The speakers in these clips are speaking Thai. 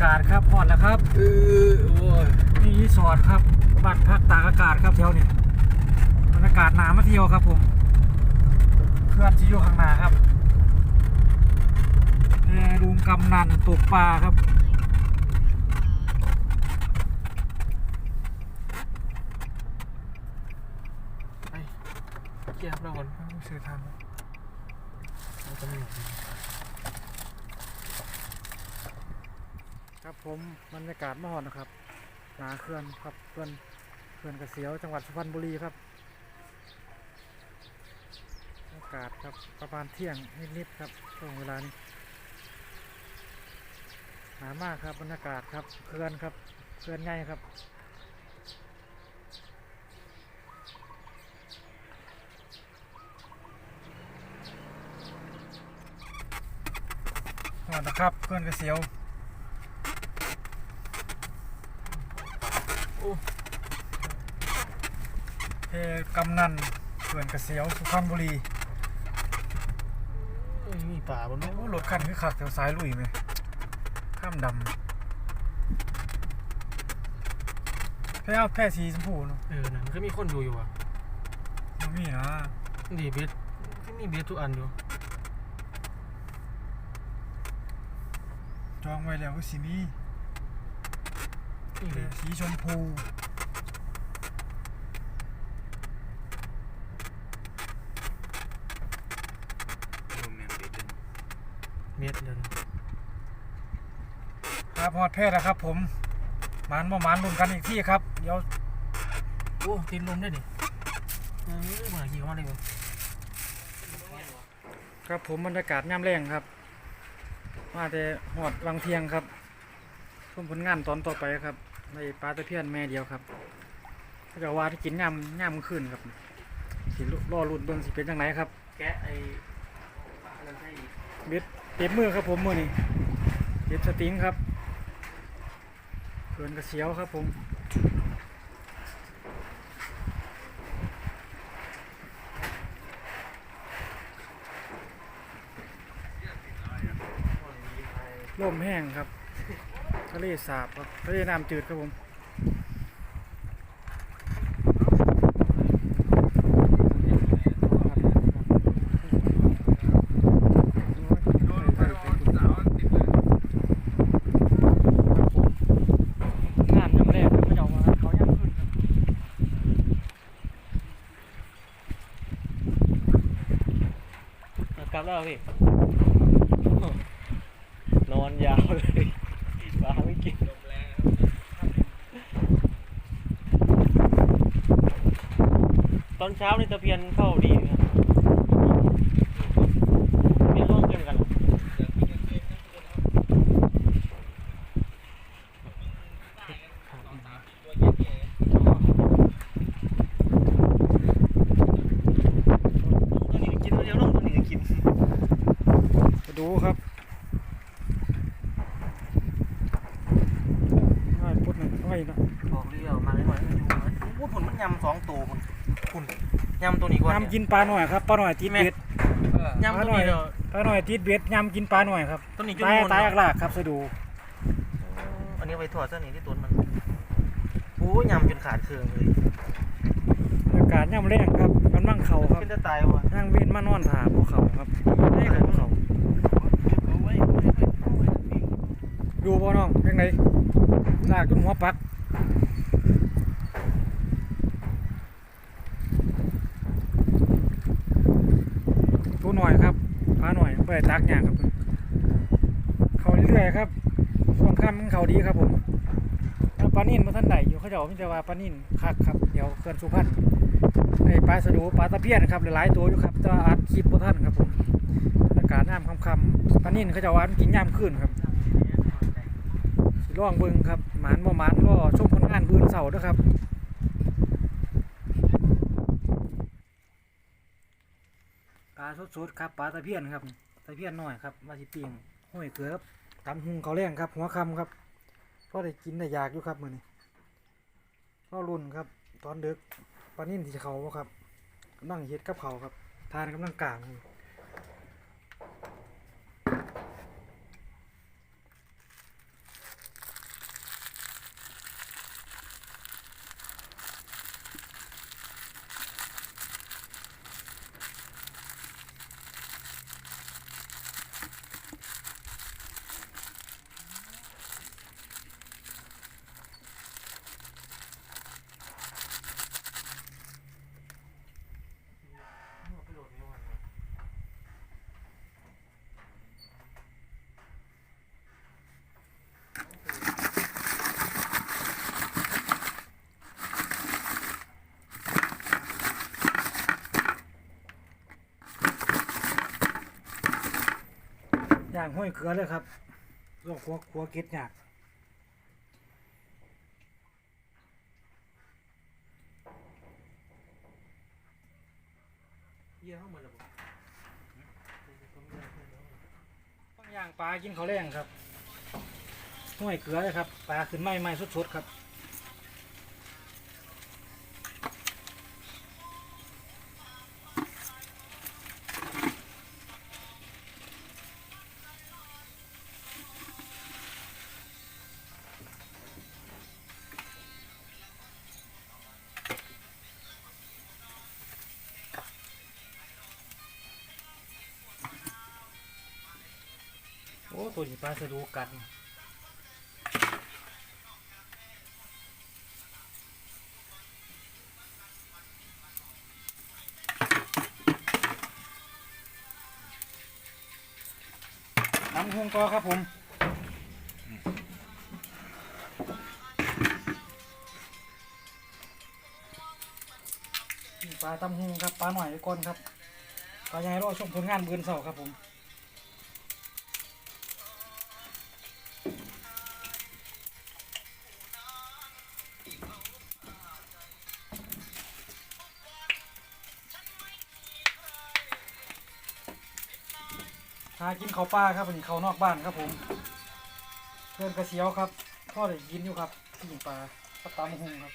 ากาศครับพอดแล้วครับเออโอ้ยนี่รีสอร์ทครับบ้านพักตากอากาศครับแถวนี้บรรยากาศหนามาเที่ยวครับผมเคลื่อนที่อยู่ข้างหน้าครับแพรุงกำนันตกปลาครับไปเกียร์เราก่อนเสือทางเราจะไม่หลบ ครับผมบรรยากาศมอดนะครับหนาเขื่อนครับเขื่อนเขื่อนกระเสียวจังหวัดสุพรรณบุรีครับอากาศครับประมาณเที่ยงนิดๆครับช่วงเวลานี้หนามากครับบรรยากาศครับเขื่อนครับเขื่อนใหญ่ครับนะครับเพื่อนกระเสียวโอ้ เอกำนันเพื่อนกระเสียวสุพรรณบุรีเอ้ยมีป่าบนนู้นโอ้รถคันคือขักแถวซ้ายลุยไหมข้ามดำแพ้เอาแพ้สีชมพูเนาะเออนั่นก็มีคนอยู่อยู่อะมันมีนะดีเบสก็มีเบสทุกอันอยู่จองไว้แล้วก็สีนี้นี่เลแต่ย สีชมพูเบสเดินครับพอดแพ้แล้วครับ ผมหมันบ่หมันลุ้นกันอีกที่ครับ เดี๋ยวโอ้ติดลมได้ดิเออมาขี่เข้ามาเลยครับผมบรรยากาศย่ำแรงครับ มาแต่หอดวังเทียงครับชมผลงานตอนต่อไปครับ ในปลาตะเพียนแม่เดียวครับถ้าเกิดว่าที่กินย่ำย่ำขึ้นครับสิรอรุ่นเบิ่งสิเป็นยังไงครับ แกะไอ้อันนั้นให้เบ็ดเต็มมือครับผมมือนี่เบ็ดสติงครับเกินกระเสียวครับผมลมแห้งครับทะเลสาบครับทะเลน้ำจืดครับผมงานยังไม่ได้ครับไม่ยอมมาเขายังขึ้นครับกลับแล้วพี่นอนยาวเลยปลาไม่กิน ตอนเช้านี่ตะเพียนเข้าดีไหมครับเพียนร่วงเกินกันเหรอตัวนี้กินตัวเดียวน้องตัวนี้ก็กินมาดูครับง่ายพุดหนึ่งง่ายนะบอกเรียวมาเลยหน่อยมันอยู่นะพูดผลมันยำสองตัวคุณ คุณยำตัวนี้ก่อนยำกินปลาหน่อยครับปลาหน่อยติดเบ็ดยำตัวนี้เดียวปลาหน่อยติดเบ็ดยำกินปลาหน่อยครับตัวนี้จุ่มตายมูลตายอักลากครับสะดูอันนี้เอาไปถอดเส้นนี้ที่ต้นมันโอ้ยำจนขาดเครื่องเลยอากาศย่ำแรงครับกำลังเข่าครับเป็นจะตายวะนั่งเว้นมานอนถาภูเขาครับได้กับภูเขาดูบ่น้องยังไงลากจนหัวปัก หน่อยครับปลาหน่อยไปตักอย่างครับเขาเรื่อยครับช่วงค่ำมันเขาดีครับผมปลานิ่นมาท่านไหนอยู่เขาจะบอกมิจะว่าปลานิ่นคักครับเดี๋ยวเขื่อนสุพรรณไอปลาสะดูปลาตะเพียนครับหลายๆตัวอยู่ครับจะอัดคลิปพวกท่านครับผมอากาศน้ำคำๆปลานิ่นเขาจะวานกินย่ำขึ้นครับสิล่องเบิงครับหมานบ่หมานก็ชมผลงานบืนเสาด้วยครับ ลาสดๆครับปลาตะเพียนครับตะเพียนน้อยครับมาสิปิงห้อยเกลือครับตำหุงเขาแรงครับ หัวคำครับพ่อได้กินได้อยากอยู่ครับมือนี้พ่อรุ่นครับ ตอนเด็กปลานิ่นที่เขาครับกำลังเฮ็ดกับเขาครับ ทานกำลังกลาง อยู่ย่างห้อยเกลือเลยครับลวกขัวขัวเก็ดหยากเยี่ยเข้ามาแล้วบ่ต้องย่างปลากินเขาวแรงครับห้อยเกลือเลยครับ ปลาขึ้นไหม้ไหม้สดๆครับ โอ้ตัวนี้ปลาสะดูกันน้ำหงกอครับผมปลาตำหงครับปลาหน่อยไว้ก่อนครับปลาใหญ่รอชมผลงานเบือนเสาครับผม หากินเขาวปลาครับวันนี้เขาวนอกบ้านครับผม เพื่อนกระเชียวครับพ่อได้กินอยู่ครับที่ปลาปลาตามหุงครับ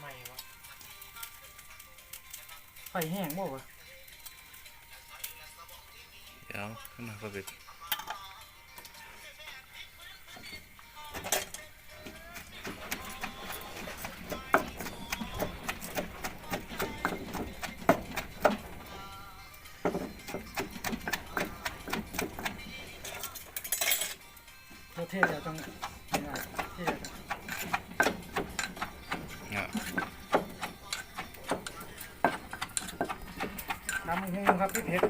ไม่วะไฟแห้งบ่วะเดี๋ยวขึ้นมาก็เป็น เท่เท่ๆจังนี่นะเท่จังอะน้ำหุงครับพี่เพชร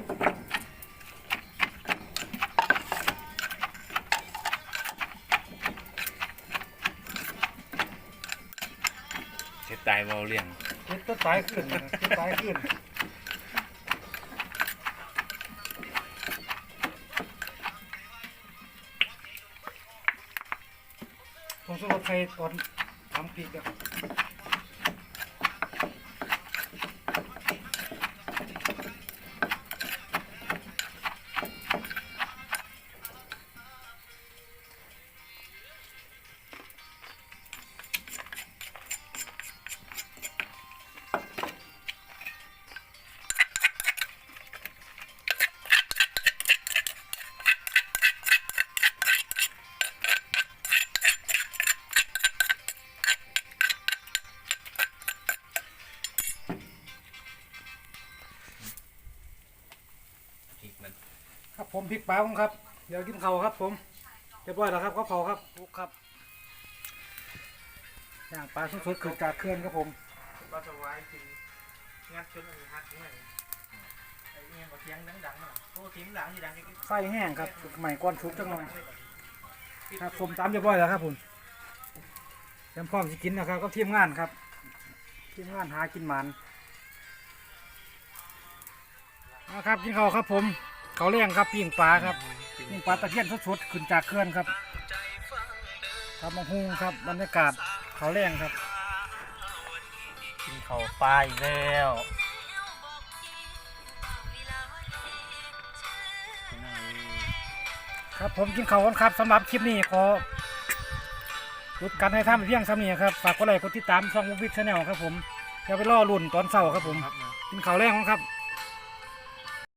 เฮ็ดตายเบาเลี้ยงเพชรต้นสายขึ้นนะครับต้นสายขึ้น สรุปใครตอนทำปีกอ ครับผมพริกปลาผมครับ เดี๋ยวกินเขาวครับ ผมเรียบร้อยแล้วครับก็เผาครับลุกครับย่างปลาสดๆเกิดจากเคลื่อนครับผมปลาสวายกินงัดจนอันนี้หักนี่ไงไอ้เนี่ยมาเสียงดังๆน่ะโอ้เสียงดังอยู่ดังจริงไฟแห้งครับสุกใหม่ก้อนชุกจังหน่อยครับผมตามเรียบร้อยแล้วครับผมเตรียมพร้อมจะกินนะครับก็ทีมงานครับทีมงานหากินหมันนะครับกินข้าวครับผม เขาวเลี้ยงครับปิ้งปลาครับปิ้งปลาตะเพียนสดๆขึ้นจากเคลื่อนครับครับมังหุงครับบรรยากาศเขาวเลี้ยงครับกินข้าวปลาอีกแล้วครับผมกินข้าวกันครับสำหรับคลิปนี้ขอหยุดการให้ท่านเพียงสำเนียครับฝากกดไลค์กดติดตามช่องมุกวิทชาแนลครับผมเดี๋ยวไปล่อลุ่นตอนเช้าครับผมครับนะกินข้าวแรงครับ